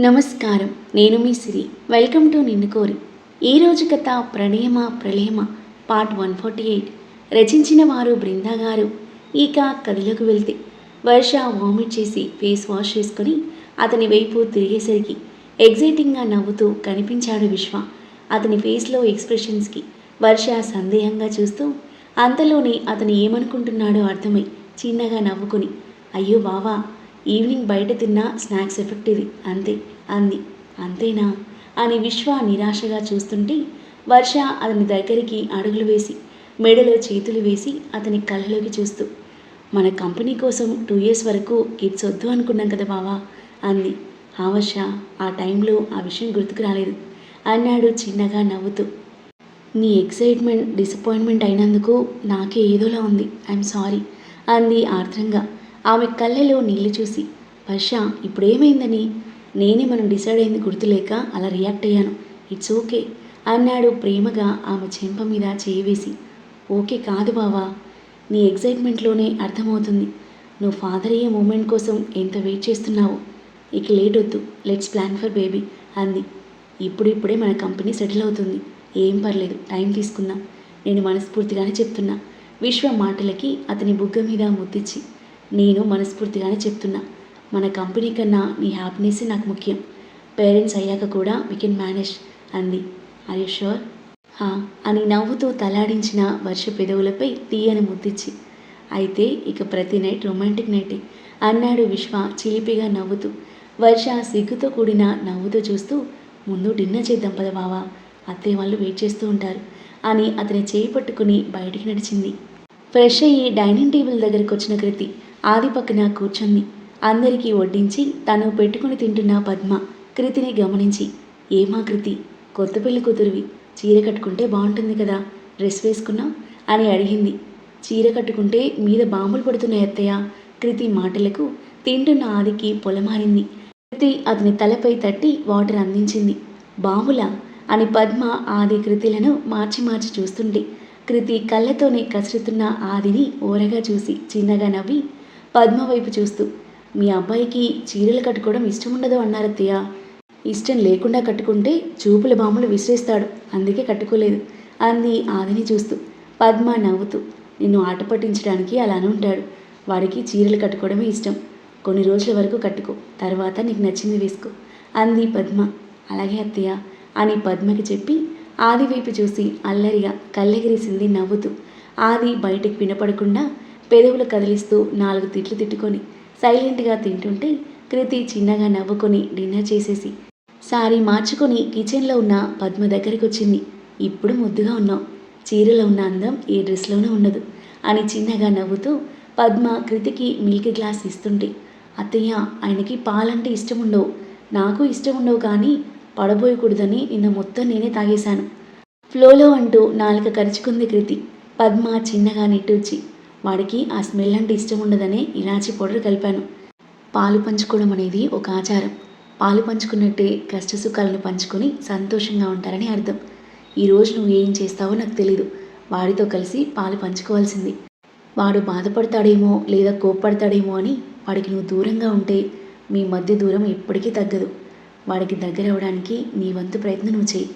నమస్కారం. నేను మీ సిరి. Welcome to నిన్ను కోరి. ఈరోజు కథ ప్రణయమ ప్రళయమ పార్ట్ వన్ ఫార్టీ ఎయిట్. రచించిన వారు బృందా గారు. ఇక కథలోకి వెళ్తే వర్ష వామిట్ చేసి ఫేస్ వాష్ చేసుకొని అతని వైపు తిరిగేసరికి ఎగ్జైటింగ్గా నవ్వుతూ కనిపించాడు విశ్వ. అతని ఫేస్లో ఎక్స్ప్రెషన్స్కి వర్ష సందేహంగా చూస్తూ అంతలోనే అతను ఏమనుకుంటున్నాడో అర్థమై చిన్నగా నవ్వుకుని అయ్యో బావా ఈవినింగ్ బయట తిన్న స్నాక్స్ ఎఫెక్ట్ ఇది. అంతే అంది. అంతేనా? అని విశ్వ నిరాశగా చూస్తుంటే వర్ష అతని దగ్గరికి అడుగులు వేసి మెడలో చేతులు వేసి అతని కళ్ళలోకి చూస్తూ మన కంపెనీ కోసం టూ ఇయర్స్ వరకు కిడ్స్ వద్దు అనుకున్నాం కదా బావా అంది. ఆ వర్ష ఆ టైంలో ఆ విషయం గుర్తుకు రాలేదు. అన్నాడు చిన్నగా నవ్వుతూ. నీ ఎక్సైట్మెంట్ డిసప్పాయింట్మెంట్ అయినందుకు నాకే ఏదోలా ఉంది. ఐఎమ్ సారీ అంది ఆర్ద్రంగా. ఆమె కళ్ళలో నీళ్ళు చూసి వర్ష ఇప్పుడేమైందని? నేనే మనం డిసైడ్ అయింది గుర్తులేక అలా రియాక్ట్ అయ్యాను. ఇట్స్ ఓకే అన్నాడు ప్రేమగా ఆమె చెంప మీద చేయవేసి ఓకే కాదు బావా నీ ఎగ్జైట్మెంట్లోనే అర్థమవుతుంది. నువ్వు ఫాదర్ అయ్యే మూమెంట్ కోసం ఎంత వెయిట్ చేస్తున్నావు. ఇక లేట్ వద్దు లెట్స్ ప్లాన్ ఫర్ బేబీ అంది. ఇప్పుడిప్పుడే మన కంపెనీ సెటిల్ అవుతుంది. ఏం పర్లేదు టైం తీసుకుందాం. నేను మనస్ఫూర్తిగానే చెప్తున్నా విశ్వ మాటలకి అతని బుగ్గ మీద ముద్దిచ్చి. నేను మనస్ఫూర్తిగానే చెప్తున్నా. మన కంపెనీ కన్నా నీ హ్యాపీనెస్ నాకు ముఖ్యం. పేరెంట్స్ అయ్యాక కూడా వీ కెన్ మేనేజ్ అంది. ఆర్ యూ షూర్ హా అని నవ్వుతూ తలాడించిన వర్ష పెదవులపై తీయని ముద్దిచ్చి. అయితే ఇక ప్రతి నైట్ రొమాంటిక్ నైటే అన్నాడు విశ్వ చిలిపిగా నవ్వుతూ. వర్ష సిగ్గుతో కూడిన నవ్వుతూ చూస్తూ ముందు డిన్నర్ చేద్దాం పద బావా అత్తయ్య వాళ్ళు వెయిట్ చేస్తూ ఉంటారు అని అతని చేయి పట్టుకుని బయటికి నడిచింది. ఫ్రెష్ అయ్యి డైనింగ్ టేబుల్ దగ్గరికి వచ్చిన కృతి ఆది పక్కన కూర్చుంది. అందరికీ వడ్డించి తను పెట్టుకుని తింటున్న పద్మ కృతిని గమనించి ఏమా కృతి కొత్త పెళ్ళి కూతురివి. చీర కట్టుకుంటే బాగుంటుంది కదా డ్రెస్ వేసుకున్నా? అని అడిగింది. చీర కట్టుకుంటే మీద బాంబులు పడుతున్నాయి అత్తయ్య కృతి మాటలకు తింటున్న ఆదికి పొలమారింది. కృతి అతని తలపై తట్టి వాటర్ అందించింది. బాంబులా? అని పద్మ ఆది కృతిలను మార్చి మార్చి చూస్తుంటే కృతి కళ్ళతోనే కసురుతున్న ఆదిని ఓరగా చూసి చిన్నగా నవ్వి పద్మ వైపు చూస్తూ మీ అబ్బాయికి చీరలు కట్టుకోవడం ఇష్టం ఉండదు అన్నారత్తయ్య ఇష్టం లేకుండా కట్టుకుంటే చూపుల బామ్మలు విసిరేస్తాడు. అందుకే కట్టుకోలేదు అంది ఆదిని చూస్తూ. పద్మ నవ్వుతూ నిన్ను ఆట పట్టించడానికి అలా ఉంటాడు. వాడికి చీరలు కట్టుకోవడమే ఇష్టం. కొన్ని రోజుల వరకు కట్టుకో. తర్వాత నీకు నచ్చింది వేసుకో అంది పద్మ. అలాగే అత్తయ్య అని పద్మకి చెప్పి ఆది వైపు చూసి అల్లరిగా కళ్ళెగిరిసింది నవ్వుతూ. ఆది బయటికి వినపడకుండా పెదవులు కదిలిస్తూ నాలుగు తిట్లు తిట్టుకొని సైలెంట్గా తింటుంటే కృతి చిన్నగా నవ్వుకొని డిన్నర్ చేసేసి సారీ మార్చుకొని కిచెన్లో ఉన్న పద్మ దగ్గరికి వచ్చింది ఇప్పుడు ముద్దుగా ఉన్నావు చీరలో ఉన్న అందం ఏ డ్రెస్లోనూ ఉండదు అని చిన్నగా నవ్వుతూ పద్మ కృతికి మిల్క్ గ్లాస్ ఇస్తుంటే అత్తయ్య ఆయనకి పాలంటే ఇష్టం ఉండవు నాకు ఇష్టం ఉండవు కానీ పడబోయకూడదని నిన్న మొత్తం నేనే తాగేశాను. ఫ్లోలో అంటూ నాలుక కరుచుకుంది కృతి. పద్మ చిన్నగా నిట్టూచి వాడికి ఆ స్మెల్ అంటే ఇష్టం ఉండదని ఇలాచి పౌడర్ కలిపాను. పాలు పంచుకోవడం అనేది ఒక ఆచారం. పాలు పంచుకున్నట్టే కష్ట సుఖాలను పంచుకొని సంతోషంగా ఉంటారని అర్థం. ఈరోజు నువ్వు ఏం చేస్తావో నాకు తెలీదు. వాడితో కలిసి పాలు పంచుకోవాల్సింది. వాడు బాధపడతాడేమో లేదా కోప్పడతాడేమో అని వాడికి నువ్వు దూరంగా ఉంటే మీ మధ్య దూరం ఎప్పటికీ తగ్గదు. వాడికి దగ్గర అవ్వడానికి నీ వంతు ప్రయత్నం నువ్వు చేయి.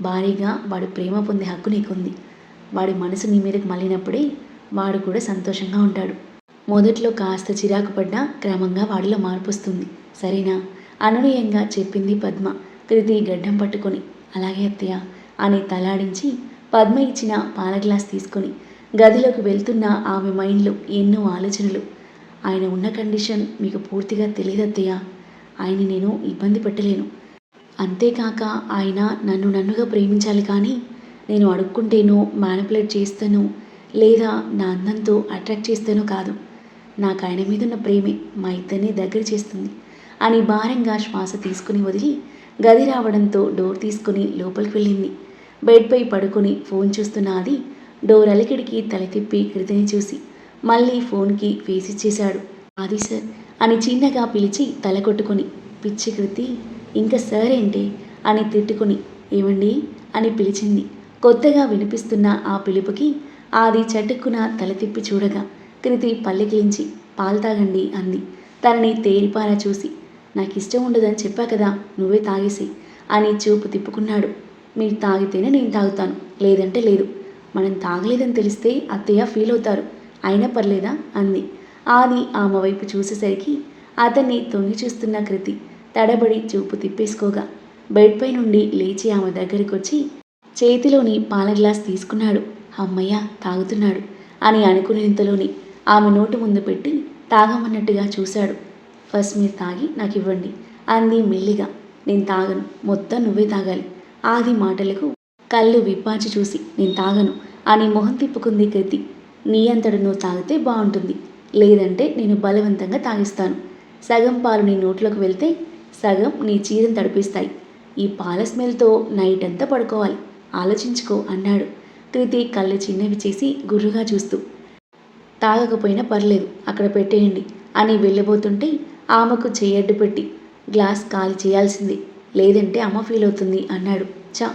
భారీగా వాడు ప్రేమ పొందే హక్కు నీకుంది. వాడి మనసు నీ మీదకి మళ్ళినప్పుడే వాడు కూడా సంతోషంగా ఉంటాడు. మొదట్లో కాస్త చిరాకు పడ్డా క్రమంగా వాడిలో మార్పు వస్తుంది. సరేనా? అననీయంగా చెప్పింది పద్మ. కృతి గడ్డం పట్టుకొని. అలాగే అత్తయ్య అని తలాడించి పద్మ ఇచ్చిన పాల గ్లాస్ తీసుకొని గదిలోకి వెళ్తున్న ఆమె మైండ్లో ఎన్నో ఆలోచనలు. ఆయన ఉన్న కండిషన్ మీకు పూర్తిగా తెలియదు అత్తయ్య. ఆయన నేను ఇబ్బంది పెట్టలేను. అంతేకాక ఆయన నన్ను నన్నుగా ప్రేమించాలి కానీ నేను అడుక్కుంటేనో మ్యానిపులేట్ చేస్తానో లేదా నా అందంతో అట్రాక్ట్ చేస్తేనో కాదు. నాకు ఆయన మీద ఉన్న ప్రేమే మా ఇద్దరిని దగ్గర చేస్తుంది. అని భారంగా శ్వాస తీసుకుని వదిలి గది రావడంతో డోర్ తీసుకుని లోపలికి వెళ్ళింది. బెడ్పై పడుకొని ఫోన్ చూస్తున్న అది డోర్ అలికిడికి తల తిప్పి కృతిని చూసి మళ్ళీ ఫోన్కి ఫేస్ ఇచ్చేశాడు. అది సార్ అని చిన్నగా పిలిచి తల కొట్టుకొని పిచ్చి కృతి ఇంకా సార్ ఏంటి? అని తిట్టుకుని ఏమండి? అని పిలిచింది. కొత్తగా వినిపిస్తున్న ఆ పిలుపుకి ఆది చటుక్కున తల తిప్పి చూడగా కృతి పల్లెకిలించి పాలు తాగండి అంది. తనని తేరిపారా చూసి నాకు ఇష్టం ఉండదని చెప్పా కదా నువ్వే తాగేసి అని చూపు తిప్పుకున్నాడు. మీరు తాగితేనే నేను తాగుతాను లేదంటే లేదు. మనం తాగలేదని తెలిస్తే అత్తయ్య ఫీల్ అవుతారు. అయినా పర్లేదా? అంది. ఆది ఆమె వైపు చూసేసరికి అతన్ని తొంగి చూస్తున్న కృతి తడబడి చూపు తిప్పేసుకోగా బెడ్పై నుండి లేచి ఆమె దగ్గరికి వచ్చి చేతిలోని పాల గ్లాస్ తీసుకున్నాడు. అమ్మయ్య తాగుతున్నాడు అని అనుకునేంతలోనే ఆమె నోటు ముందు పెట్టి తాగమన్నట్టుగా చూశాడు. ఫస్ట్ మీరు తాగి నాకు ఇవ్వండి అంది మెల్లిగా. నేను తాగను మొత్తం నువ్వే తాగాలి. ఆది మాటలకు కళ్ళు విప్పాచి చూసి నేను తాగను అని మొహం తిప్పుకుంది కృతి నీ అంతడు నువ్వు తాగితే బాగుంటుంది లేదంటే నేను బలవంతంగా తాగిస్తాను. సగం పాలు నీ నోట్లోకి వెళ్తే సగం నీ చీరను తడిపిస్తాయి. ఈ పాల స్మెల్తో నైట్ అంతా పడుకోవాలి. ఆలోచించుకో అన్నాడు. కృతి కళ్ళు చిన్నవి చేసి గుర్రుగా చూస్తూ తాగకపోయినా పర్లేదు అక్కడ పెట్టేయండి అని వెళ్ళబోతుంటే ఆమెకు చేయడ్డు పెట్టి గ్లాస్ ఖాళీ చేయాల్సింది లేదంటే అమ్మ ఫీల్ అవుతుంది అన్నాడు. చా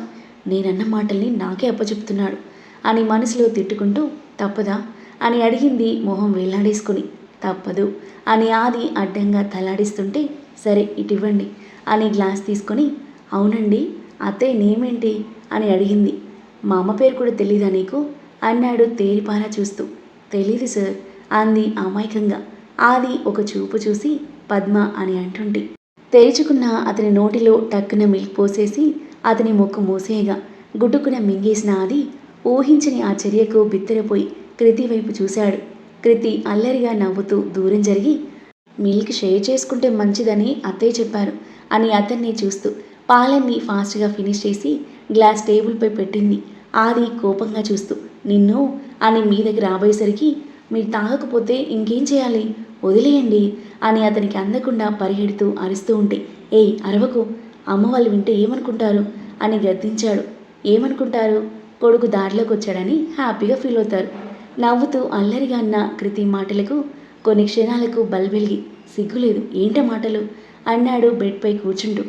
నేనన్న మాటల్ని నాకే అప్పచెప్తున్నాడు అని మనసులో తిట్టుకుంటూ తప్పదా అని అడిగింది మొహం వేలాడేసుకుని. తప్పదు అని ఆది అడ్డంగా తలాడిస్తుంటే సరే ఇటివ్వండి అని గ్లాస్ తీసుకొని అవునండి అత్తయ్య నేమేంటి అని అడిగింది. మా అమ్మ పేరు కూడా తెలీదా నీకు? అన్నాడు తేరిపారా చూస్తూ. తెలీదు సార్ అంది అమాయకంగా. ఆది ఒక చూపు చూసి పద్మ అని అంటుంటే. తెరుచుకున్న అతని నోటిలో టక్కున మిల్క్ పోసేసి అతని ముక్కు మూసేయగా గుడ్డుకున మింగేసిన ఆది ఊహించని ఆ చర్యకు బిత్తరపోయి కృతి వైపు చూశాడు. కృతి అల్లరిగా నవ్వుతూ దూరం జరిగి మిల్క్ షేర్ చేసుకుంటే మంచిదని అత్తయ్య చెప్పారు అని అతన్ని చూస్తూ పాలన్నీ ఫాస్ట్గా ఫినిష్ చేసి గ్లాస్ టేబుల్పై పెట్టింది. ఆది కోపంగా చూస్తూ నిన్ను అని మీ దగ్గర రాబోయేసరికి మీరు తాగకపోతే ఇంకేం చేయాలి? వదిలేయండి అని అతనికి అందకుండా పరిగెడుతూ అరుస్తూ ఉంటే ఏయ్ అరవకు. అమ్మ వాళ్ళు వింటే ఏమనుకుంటారు? అని గద్దించాడు. ఏమనుకుంటారు? కొడుకు దారిలోకి వచ్చాడని హ్యాపీగా ఫీల్ అవుతారు. నవ్వుతూ అల్లరిగా అన్న కృతి మాటలకు కొన్ని క్షణాలకు బల్బెలిగి సిగ్గులేదు ఏంట మాటలు? అన్నాడు బెడ్పై కూర్చుంటూ.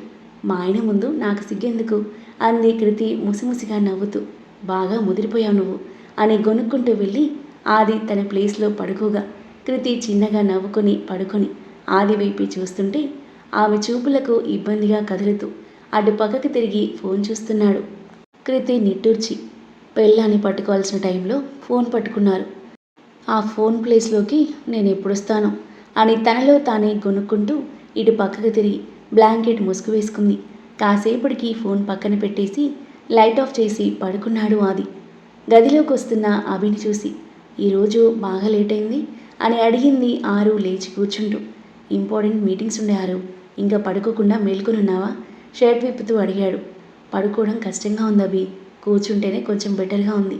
మా ఆయన ముందు నాకు సిగ్గెందుకు? అంది కృతి ముసిముసిగా నవ్వుతూ. బాగా ముదిరిపోయావు నువ్వు అని గొనుక్కుంటూ వెళ్ళి ఆది తన ప్లేస్లో పడుకోగా. కృతి చిన్నగా నవ్వుకొని పడుకొని ఆది వైపు చూస్తుంటే ఆమె చూపులకు ఇబ్బందిగా కదులుతూ అటు పక్కకు తిరిగి ఫోన్ చూస్తున్నాడు. కృతి నిట్టూర్చి పెళ్ళాన్ని పట్టుకోవాల్సిన టైంలో ఫోన్ పట్టుకున్నారు. ఆ ఫోన్ ప్లేస్లోకి నేను ఎప్పుడొస్తాను అని తనలో తానే గొనుక్కుంటూ ఇటు పక్కకు తిరిగి బ్లాంకెట్ ముసుగు వేసుకుంది. కాసేపటికి ఫోన్ పక్కన పెట్టేసి లైట్ ఆఫ్ చేసి పడుకున్నాడు ఆది. గదిలోకి వస్తున్న అభిని చూసి ఈరోజు బాగా లేట్ అయింది అని అడిగింది ఆరు లేచి కూర్చుంటూ. ఇంపార్టెంట్ మీటింగ్స్ ఉండే ఆరు ఇంకా పడుకోకుండా మేల్కొనున్నావా? షర్ట్ విప్పుతూ అడిగాడు. పడుకోవడం కష్టంగా ఉంది అభి. కూర్చుంటేనే కొంచెం బెటర్గా ఉంది.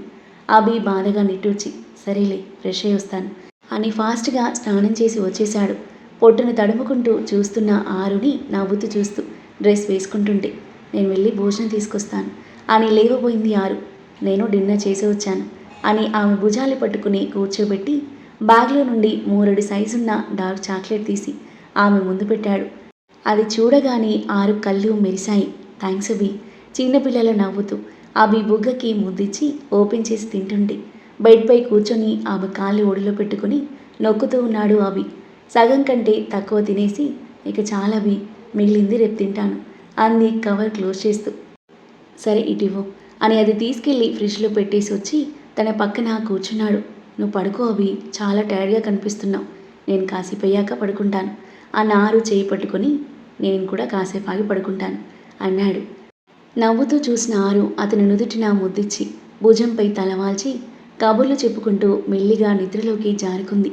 అభి బాధగా నిట్టూర్చి సరేలే ఫ్రెష్ అయ్యి వస్తాను అని ఫాస్ట్గా స్నానం చేసి వచ్చేశాడు. పొట్టును తడుముకుంటూ చూస్తున్న ఆరుని నవ్వుతూ చూస్తూ డ్రెస్ వేసుకుంటుంటే నేను వెళ్ళి భోజనం తీసుకొస్తాను. అని లేవబోయింది ఆరు. నేను డిన్నర్ చేసి వచ్చాను. అని ఆమె భుజాలు పట్టుకుని కూర్చోబెట్టి బ్యాగ్లో నుండి మూరడి సైజున్న డార్క్ చాక్లెట్ తీసి ఆమె ముందు పెట్టాడు. అది చూడగానే ఆరు కళ్ళు మెరిశాయి. థ్యాంక్స్ అభి. చిన్నపిల్లల నవ్వుతూ అభి బుగ్గకి ముద్దిచ్చి ఓపెన్ చేసి తింటుండే బెడ్పై కూర్చొని ఆమె కాళ్ళు ఒడిలో పెట్టుకుని నొక్కుతూ ఉన్నాడు అభి. సగం కంటే తక్కువ తినేసి ఇక చాలా అభి. మిగిలింది రేపు తింటాను. అంది కవర్ క్లోజ్ చేస్తూ. సరే ఇటివో అని అది తీసుకెళ్ళి ఫ్రిడ్జ్లో పెట్టేసి వచ్చి తన పక్కన కూర్చున్నాడు. నువ్వు పడుకో అవి చాలా టైర్డ్గా కనిపిస్తున్నావు. నేను కాసేపు అయ్యాక పడుకుంటాను. ఆ నారు చేయి పట్టుకొని నేను కూడా కాసేపు ఆగి పడుకుంటాను అన్నాడు. నవ్వుతూ చూసిన ఆరు అతని నుదుటిన ముద్దిచ్చి భుజంపై తలవాల్చి కబుర్లు చెప్పుకుంటూ మెల్లిగా నిద్రలోకి జారుకుంది.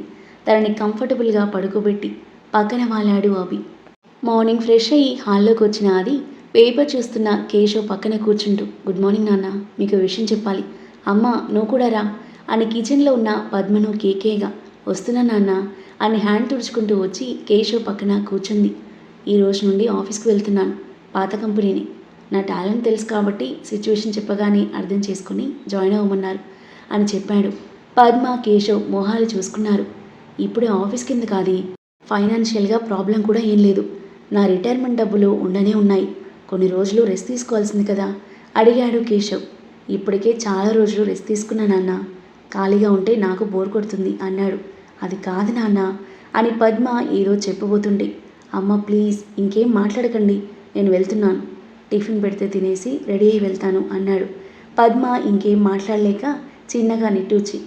తనని కంఫర్టబుల్గా పడుకోబెట్టి పక్కన వాలాడు అభి. మార్నింగ్ ఫ్రెష్ అయ్యి హాల్లోకి వచ్చిన ఆది పేపర్ చూస్తున్న కేశవ్ పక్కన కూర్చుంటూ గుడ్ మార్నింగ్ నాన్న మీకు విషయం చెప్పాలి. అమ్మ నువ్వు కూడా రా. అని కిచెన్లో ఉన్న పద్మను కేకేగా వస్తున్నా నాన్న అని హ్యాండ్ తుడుచుకుంటూ వచ్చి కేశవ్ పక్కన కూర్చుంది. ఈ రోజు నుండి ఆఫీస్కి వెళ్తున్నాను పాత కంపెనీని. నా టాలెంట్ తెలుసు కాబట్టి సిచ్యువేషన్ చెప్పగానే అర్థం చేసుకుని జాయిన్ అవ్వమన్నారు అని చెప్పాడు. పద్మ కేశవ్ మొహాలు చూసుకున్నారు. ఇప్పుడే ఆఫీస్ కింద కాదు ఫైనాన్షియల్గా ప్రాబ్లం కూడా ఏం లేదు. నా రిటైర్మెంట్ డబ్బులు ఉండనే ఉన్నాయి. కొన్ని రోజులు రెస్ట్ తీసుకోవాల్సింది కదా? అడిగాడు కేశవ్. ఇప్పటికే చాలా రోజులు రెస్ట్ తీసుకున్నా నాన్న. ఖాళీగా ఉంటే నాకు బోర్ కొడుతుంది అన్నాడు. అది కాదు నాన్న అని పద్మ ఏదో చెప్పబోతుండే అమ్మ ప్లీజ్ ఇంకేం మాట్లాడకండి. నేను వెళ్తున్నాను. టిఫిన్ పెడితే తినేసి రెడీ అయి వెళ్తాను అన్నాడు. పద్మ ఇంకేం మాట్లాడలేక చిన్నగా నిట్టూచి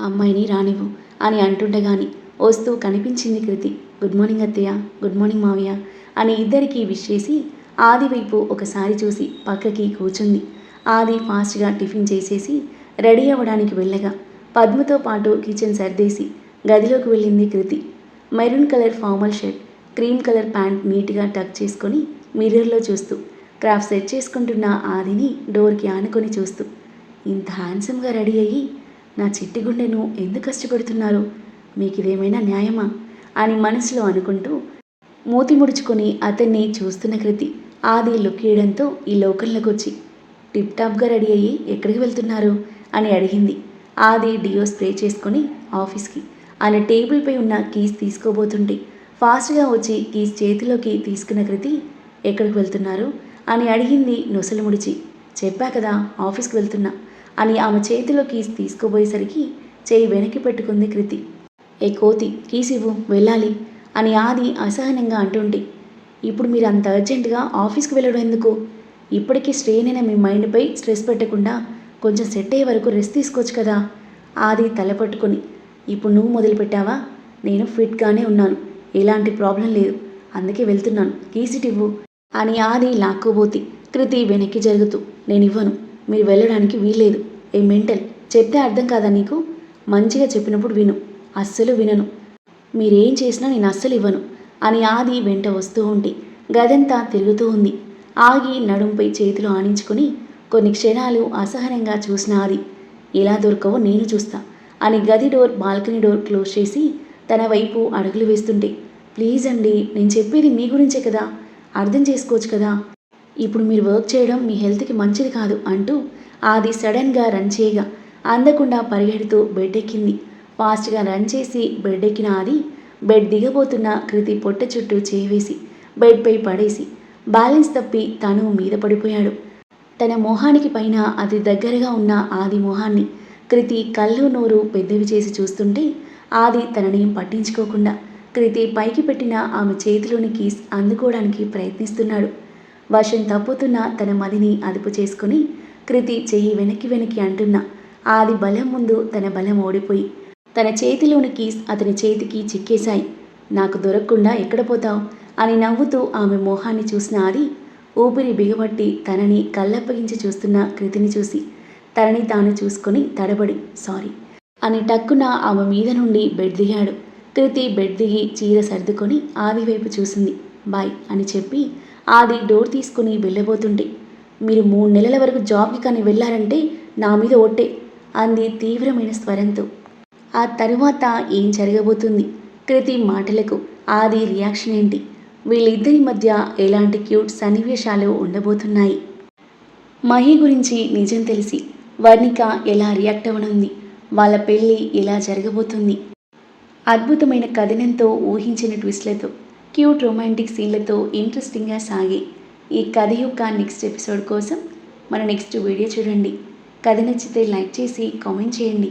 అమ్మాయిని రానివ్వు అని అంటుండగాని వస్తూ కనిపించింది కృతి. గుడ్ మార్నింగ్ అత్తయ్య. గుడ్ మార్నింగ్ మావయ్య. అని ఇద్దరికీ విష్ చేసి ఆది వైపు ఒకసారి చూసి పక్కకి కూర్చుంది. ఆది ఫాస్ట్గా టిఫిన్ చేసేసి రెడీ అవ్వడానికి వెళ్ళగా పద్మతో పాటు కిచెన్ సర్దేసి గదిలోకి వెళ్ళింది Kriti. Maroon colour formal shirt cream colour pant నీట్గా టక్ చేసుకొని మిర్రర్లో చూస్తూ క్రాఫ్ట్ సెట్ చేసుకుంటున్న ఆదిని డోర్కి ఆనుకొని చూస్తూ ఇంత హ్యాండ్సమ్గా రెడీ అయ్యి నా చిట్టి గుండెను ఎందుకు కష్టపెడుతున్నారు? మీకు ఇదేమైనా న్యాయమా? అని మనసులో అనుకుంటూ మూతి ముడుచుకొని అతన్ని చూస్తున్న కృతి ఆది లుక్ వేయడంతో ఈ లోకల్లోకి వచ్చి టిప్ టాప్గా రెడీ అయ్యి ఎక్కడికి వెళ్తున్నారు? అని అడిగింది. ఆది డియో స్ప్రే చేసుకొని ఆఫీస్కి. ఆయన టేబుల్పై ఉన్న కీస్ తీసుకోబోతుంటే ఫాస్ట్గా వచ్చి కీస్ చేతిలోకి తీసుకున్న కృతి ఎక్కడికి వెళ్తున్నారు? అని అడిగింది నొసలు ముడిచి. చెప్పా కదా ఆఫీస్కి వెళ్తున్నా అని ఆమె చేతిలో కీస్ తీసుకోబోయేసరికి చేయి వెనక్కి పెట్టుకుంది కృతి. ఏ కోతి కీస్ ఇవ్వు వెళ్ళాలి. అని ఆది అసహనంగా అంటుంటే ఇప్పుడు మీరు అంత అర్జెంటుగా ఆఫీస్కి వెళ్ళడం ఎందుకు? ఇప్పటికీ స్ట్రెయిన్ అయిన మీ మైండ్పై స్ట్రెస్ పెట్టకుండా కొంచెం సెట్ అయ్యే వరకు రెస్ట్ తీసుకోవచ్చు కదా? ఆది తలపట్టుకుని ఇప్పుడు నువ్వు మొదలుపెట్టావా? నేను ఫిట్గానే ఉన్నాను. ఎలాంటి ప్రాబ్లం లేదు. అందుకే వెళ్తున్నాను. కీసిట్ ఇవ్వు అని ఆది లాక్కోబోతి కృతి వెనక్కి జరుగుతూ నేను ఇవ్వను. మీరు వెళ్ళడానికి వీల్లేదు. ఏ మెంటల్? చెప్తే అర్థం కాదా నీకు? మంచిగా చెప్పినప్పుడు విను. అస్సలు వినను. మీరేం చేసినా నేను అస్సలు ఇవ్వను అని ఆది వెంట వస్తూ ఉంటే గదంతా తిరుగుతూ ఉంది. ఆగి నడుంపై చేతులు ఆనించుకొని కొన్ని క్షణాలు అసహనంగా చూసిన ఆది ఎలా దొరకవో నేను చూస్తా అని గది డోర్ బాల్కనీ డోర్ క్లోజ్ చేసి తన వైపు అడుగులు వేస్తుంటే ప్లీజ్ అండి నేను చెప్పేది మీ గురించే కదా అర్థం చేసుకోవచ్చు కదా. ఇప్పుడు మీరు వర్క్ చేయడం మీ హెల్త్కి మంచిది కాదు అంటూ ఆది సడన్గా రన్ చేయగా అందకుండా పరిగెడుతూ బెడ్ ఎక్కింది. ఫాస్ట్గా రన్ చేసి బెడ్ ఎక్కిన ఆది బెడ్ దిగబోతున్న కృతి పొట్ట చుట్టూ చేవేసి బెడ్పై పడేసి బ్యాలెన్స్ తప్పి తను మీద పడిపోయాడు. తన మొహానికి పైన అతి దగ్గరగా ఉన్న ఆది మొహాన్ని కృతి కళ్ళు నోరు పెద్దవి చేసి చూస్తుంటే ఆది తనని పట్టించుకోకుండా కృతి పైకి పెట్టిన ఆమె చేతిలోని కీస్ అందుకోవడానికి ప్రయత్నిస్తున్నాడు. వర్షం తప్పుతున్న తన మదిని అదుపు చేసుకుని కృతి చెయ్యి వెనక్కి వెనక్కి అంటున్న ఆది బలం ముందు తన బలం ఓడిపోయి తన చేతిలోని కీస్ అతని చేతికి చిక్కేశాయి. నాకు దొరకకుండా ఎక్కడ పోతావు? అని నవ్వుతూ ఆమె మొహాన్ని చూసిన ఆది ఊపిరి బిగబట్టి తనని కళ్ళప్పగించి చూస్తున్న కృతిని చూసి తనని తాను చూసుకొని తడబడి సారీ అని టక్కున ఆమె మీద నుండి బెడ్ దిగాడు. కృతి బెడ్ దిగి చీర సర్దుకొని ఆది వైపు చూసింది. బాయ్ అని చెప్పి ఆది డోర్ తీసుకుని వెళ్ళబోతుంటే మీరు మూడు నెలల వరకు జాబ్కి కానీ వెళ్ళారంటే నా మీద ఒట్టే అంది తీవ్రమైన స్వరంతో. ఆ తరువాత ఏం జరగబోతుంది? కృతి మాటలకు ఆది రియాక్షన్ ఏంటి? వీళ్ళిద్దరి మధ్య ఎలాంటి క్యూట్ సన్నివేశాలు ఉండబోతున్నాయి? మహి గురించి నిజం తెలిసి వర్ణిక ఎలా రియాక్ట్ అవ్వనుంది వాళ్ళ పెళ్ళి ఎలా జరగబోతుంది? అద్భుతమైన కథనంతో ఊహించిన ట్విస్ట్లతో క్యూట్ రొమాంటిక్ సీన్లతో ఇంట్రెస్టింగ్గా సాగే ఈ కథ యొక్క నెక్స్ట్ ఎపిసోడ్ కోసం మన నెక్స్ట్ వీడియో చూడండి. కథ నచ్చితే లైక్ చేసి కామెంట్ చేయండి.